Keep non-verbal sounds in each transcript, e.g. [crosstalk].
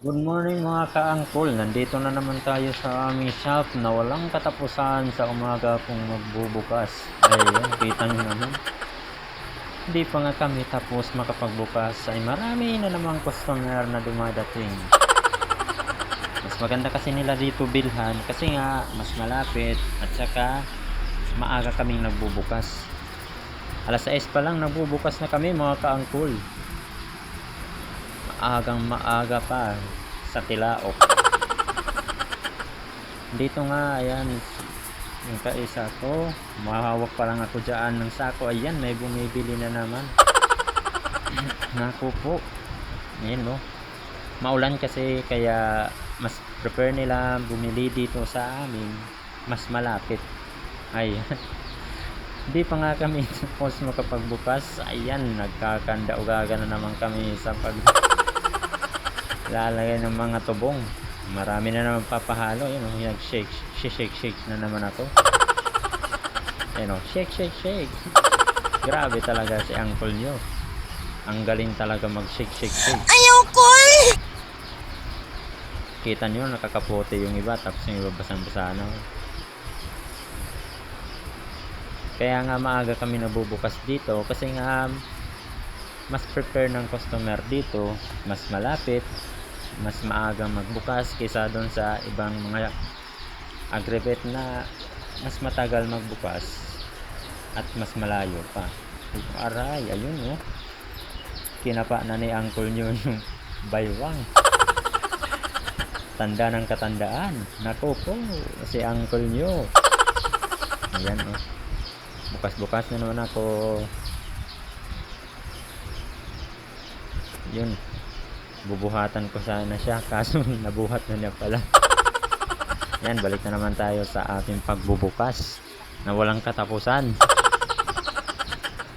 Good morning mga ka-angkol. Nandito na naman tayo sa aming shop na walang katapusan sa umaga kung magbubukas. Ayun, kita nyo naman. Hindi pa nga kami tapos makapagbukas ay marami na namang customer na dumadating. Mas maganda kasi nila dito bilhan kasi nga mas malapit at saka maaga kaming nagbubukas. Alas 6 pa lang nagbubukas na kami mga ka-angkol maagang maaga pa sa Tilaok. Dito nga, ayan, yung kaisa ko, mahawak pa lang ako dyan ng sako. Ayan, may bumibili na naman. [clears throat] Naku po. Ayan, no. Maulan kasi, kaya mas prefer nila bumili dito sa amin. Mas malapit. Ayan. [laughs] Hindi pa nga kami [laughs] tapos makapagbukas. Ayan, nagkakanda-ugaga na naman kami sa pag [laughs] lalagay ng mga tubong. Marami na naman papahalo. Yun, oh, nag-shake, shake, shake, shake na naman ako. Ayun, oh, shake, shake, shake. Grabe talaga si uncle nyo. Ang galing talaga mag-shake, shake, shake. Ayoko eh! Kita nyo, nakakapote yung iba, tapos yung iba basang-basa na. Kaya nga maaga kami nabubukas dito kasi nga mas prepare ng customer dito, mas malapit, mas maagang magbukas kaysa doon sa ibang mga agribet na mas matagal magbukas at mas malayo pa. Aray, ayun oh. Kinapa na ni uncle nyo yung [laughs] baywang. Tanda ng katandaan. Nako po, si uncle nyo. Ayan oh. Bukas-bukas na naman ako. Yun. Bubuhatan ko sana siya [laughs] kaso nabuhat na niya pala. [laughs] Yan, balik na naman tayo sa ating pagbubukas na walang katapusan.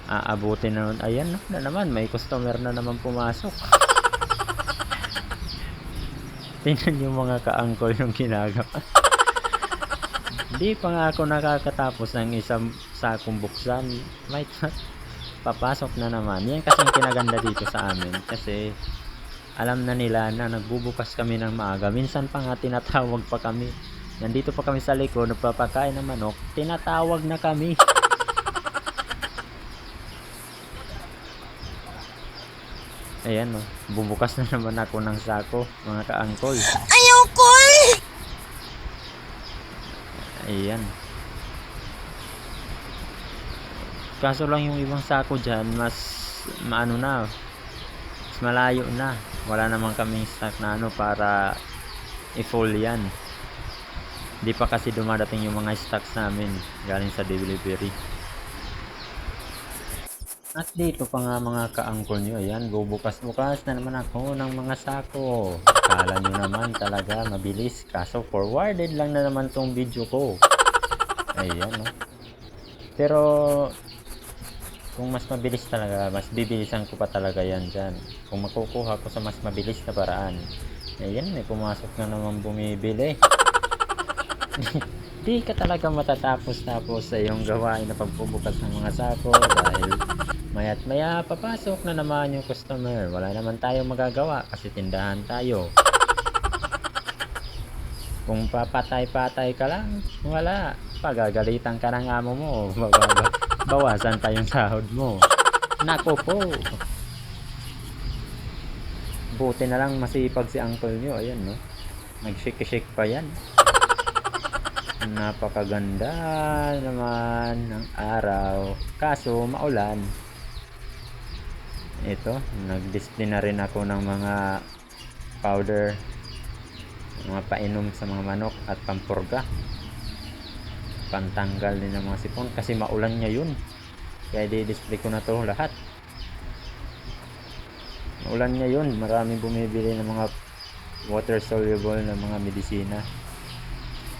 Aabutin na naman. Ayan na naman, may customer na naman pumasok. [laughs] Tingnan yung mga ka-angkol yung ginagawa. Hindi pa nga ako nakakatapos ng isang sakong buksan. May papasok na naman. Yan kasi ang kinaganda dito sa amin. Kasi alam na nila na nagbubukas kami ng maaga. Minsan pa nga tinatawag pa kami. Nandito pa kami sa likod, nagpapakain ng manok. Tinatawag na kami. Ayan o, bubukas na naman ako ng sako, mga ka-angkol. Ayoko eh! Ayan. Kaso lang yung ibang sako dyan, mas maano na, mas malayo na. Wala naman kaming stock na ano para i-full yan. Hindi pa kasi dumadating yung mga stocks namin galing sa delivery. At dito pa nga mga ka-angkol nyo, ayan, bubukas-bukas na naman ako ng mga sako. Akala nyo naman talaga mabilis, kaso forwarded lang na naman tong video ko. Ayan, no? Pero, kung mas mabilis talaga, mas bibilisan ko pa talaga yan dyan. Kung makukuha ko sa mas mabilis na paraan. Ayan, may pumasok na naman bumibili. [laughs] Di ka talaga matatapos-tapos sa iyong gawain na pagbubukas ng mga sako dahil mayat maya papasok na naman yung customer. Wala naman tayong magagawa kasi tindahan tayo. Kung papatay-patay ka lang, wala. Pagagalitan ka ng amo mo, [laughs] bawasan pa yung sahod mo. Nako po. Buti na lang masipag si uncle nyo. Ayan, no? Nag-shake-shake pa yan. Napakaganda naman ng araw. Kaso, maulan. Ito, nag-display na rin ako ng mga powder mga painom sa mga manok at pampurga pantanggal din ng mga sipon kasi maulan niya yun kaya di-display ko na to lahat. Maulan niya yun maraming bumibili ng mga water soluble na mga medisina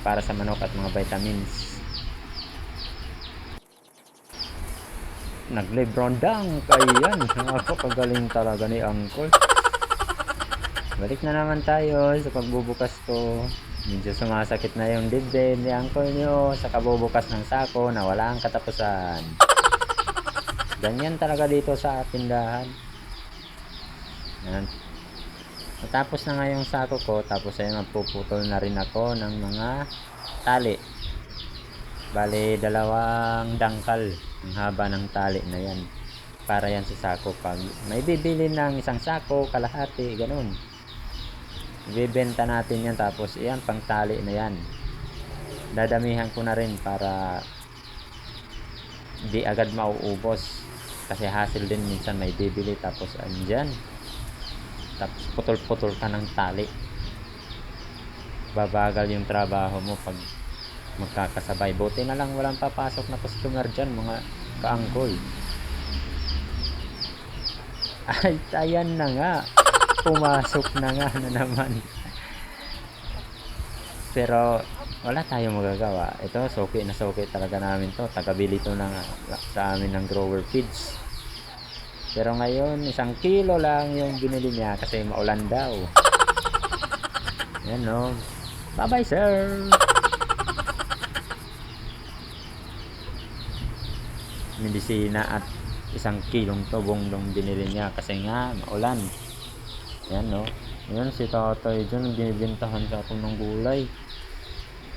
para sa manok at mga vitamins. Nag lebron dunk ayan [laughs] napakagaling talaga ni uncle balik na naman tayo sa pagbubukas ko medyo sumasakit na yung dibdib ni uncle nyo sa kabubukas ng sako na wala ang katapusan [laughs] ganyan talaga dito sa tindahan yan Natapos na nga yung sako ko, tapos ay magpuputol na rin ako ng mga tali. Bale, dalawang dangkal ang haba ng tali na yan. Para yan sa sako. Pag may bibili ng isang sako, kalahati, ganun. Ibebenta natin yan tapos yan, pang tali na yan. Dadamihan ko na rin para di agad mauubos. Kasi hassle din minsan may bibili tapos andyan. Tapos putol-putol ka ng tali. Babagal yung trabaho mo pag magkakasabay. Buti na lang walang papasok na customer dyan, mga kaangkol. Ay, ayan na nga. Pumasok na nga na naman. Pero wala tayong magagawa. Ito, soke na soke talaga namin to. Tagabili to na sa amin ng grower feeds. Pero ngayon, isang kilo lang yung binili niya kasi maulan daw. Yan no. Bye-bye, sir! Medisina at isang kilong tubong dong binili niya kasi nga maulan. Yan no. Yan si tatay dyan, binibintahan sa ako ng gulay.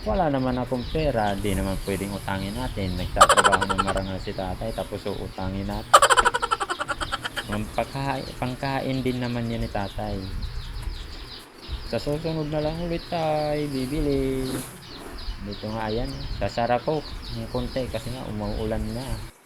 Wala naman akong pera, di naman pwedeng utangin natin. Nagtatrabaho ng marangal si tatay, tapos uutangin natin. Ang pagkain, pangkain din naman yan ni tatay. Sa susunod na lang ulit tayo, bibili. Dito nga yan, sasara ko ng konti kasi nga umuulan na.